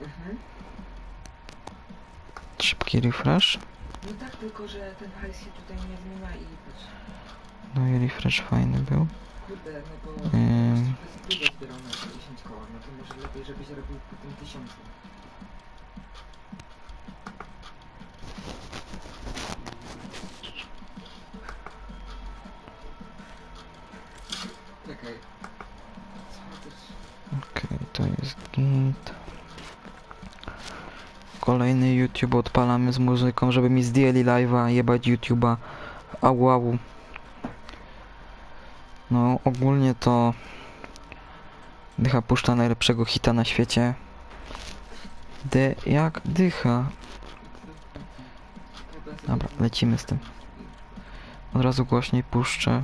Mhm. Szybki refresh. No tak, tylko że ten hajs się tutaj nie zmienia i patrz. No i refresh fajny był. Kurde, no bo Ym. zbierał na te 10 koła, no to może lepiej, żebyś robił po tym tysiącu. Czekaj. Okej, to jest git. Kolejny YouTube odpalamy z muzyką, żeby mi zdjęli live'a, jebać YouTube'a. Au, au. No, ogólnie to... Dycha puszcza najlepszego hita na świecie. D jak dycha. Dobra, lecimy z tym. Od razu głośniej puszczę.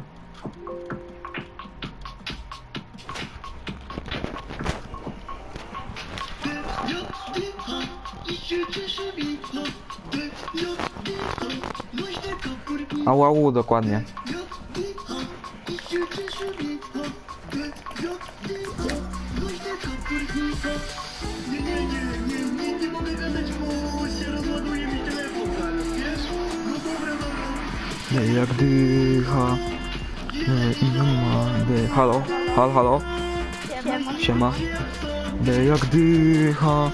Dobra, dobra. D jak dycha. D i ma D. Halo? Halo, halo? Siema. D jak dycha.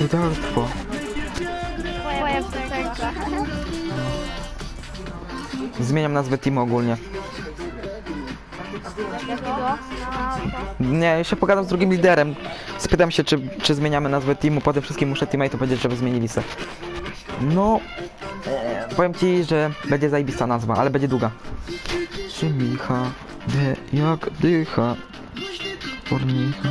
Ledarstwo. Twoja piosenka. Zmieniam nazwę teamu ogólnie. Jakiego? Nie, jeszcze pogadam z drugim liderem. Spytam się, czy, czy zmieniamy nazwę teamu. Potem wszystkim muszę teammate'u powiedzieć, żeby zmienili se. No, e, powiem ci, że będzie zajebista nazwa, ale będzie długa. Szymicha, D jak dycha. Formicha.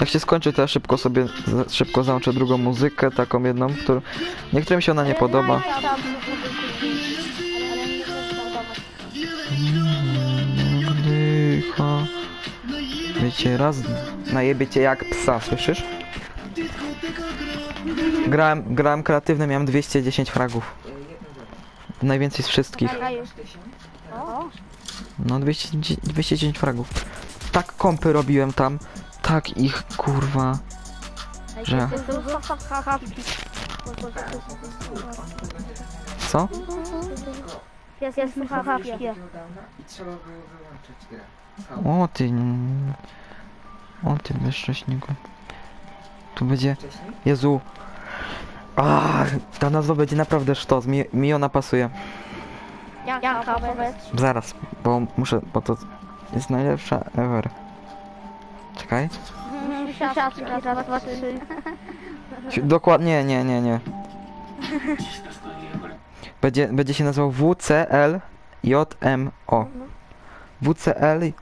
Jak się skończy, to ja szybko sobie, szybko załączę drugą muzykę, taką jedną, którą... Niektórym się ona nie podoba. Dycha. Wiecie, raz najebie cię jak psa, słyszysz? Grałem, grałem kreatywny, miałem 210 fragów. Najwięcej z wszystkich. No 200, 210 fragów. Tak kompy robiłem tam, tak ich kurwa. Że-. Co? Jest, jest słuchawki. Takiego dawna I trzeba było wyłączyć grę. Cało. O ty. O ty bezcześniku. Tu będzie. Jezu. A, ta nazwa będzie naprawdę sztos. Mi, mi ona pasuje. Jaka, powiedz. Zaraz, bo muszę, bo to jest najlepsza ever. Czekaj. Siatki, raz, dwa, dwa, trzy. Si- Dokładnie, nie, nie, nie. Będzie, będzie się nazywał WCL JMO. WCL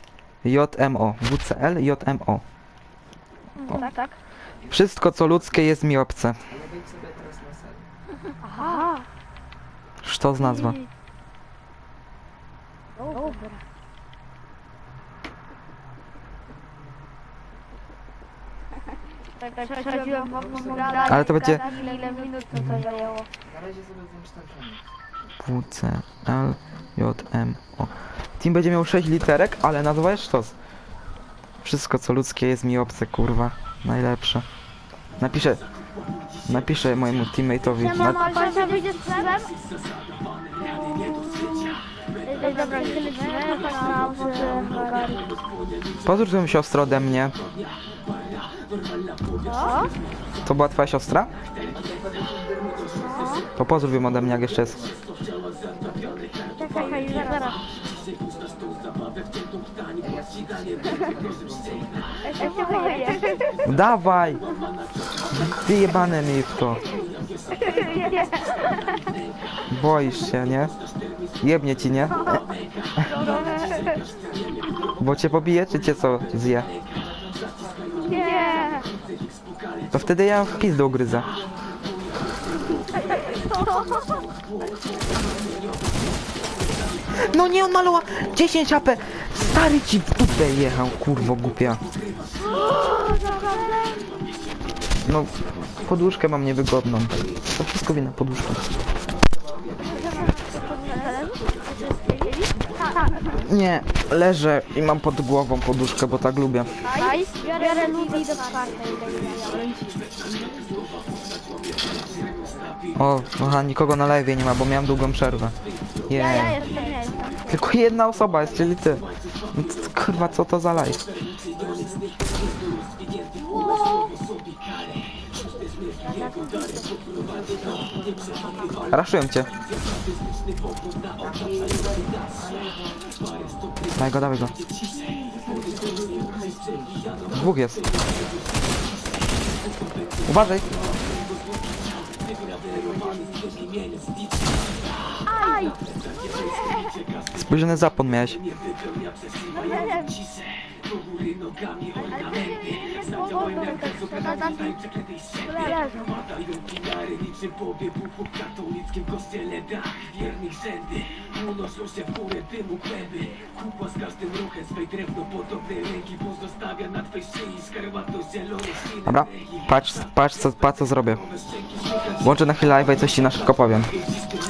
JMO. WCL JMO. Tak, tak. Wszystko co ludzkie jest mi obce. Aha. Sztos nazwa. Dobra. Tak, tak, po Ale to będzie- Ile minut to to zajęło? Na razie sobie włącz ten filmik. WCL JMO. Team będzie miał 6 literek, ale nazwa jest sztos. Wszystko co ludzkie jest mi obce, kurwa. Najlepsze. Napiszę. Napiszę mojemu teammate'owi. Na, Pan wyjdzie z chlebem? Ej, Dobra, gdzie lecimy? Na Bulgarię. Pozdrów siostrę ode mnie. Co? To była twoja siostra? To pozdrów ją ode mnie, jak jeszcze jest. Czekaj, zaraz. Ja się boję. Dawaj! Ty jebane mi w to. Boisz się, nie? Jebnie ci, nie? Bo cię pobije, czy cię co zje? To wtedy ja w pizdę ugryzę. No nie, on maloła 10 AP! Stary ci w dupę jechał, kurwo głupia. No, poduszkę mam niewygodną. To wszystko wina poduszka. Tak. Nie, leżę i mam pod głową poduszkę, bo tak lubię. Biorę ludzi do czwartej. O, aha, nikogo na live nie ma, bo miałem długą przerwę. Yeah. Tylko jedna osoba jest, czyli ty. No to, kurwa, co to za live? Raszują cię. Daj go, dawaj go. Dwóch jest. Uważaj. Aj! Spóźniony zapłon miałeś. No nie nie Pozostawia na szyi Dobra, patrz, patrz co, patrz co zrobię. Włączę na chwilę live'a i coś ci na szybko powiem.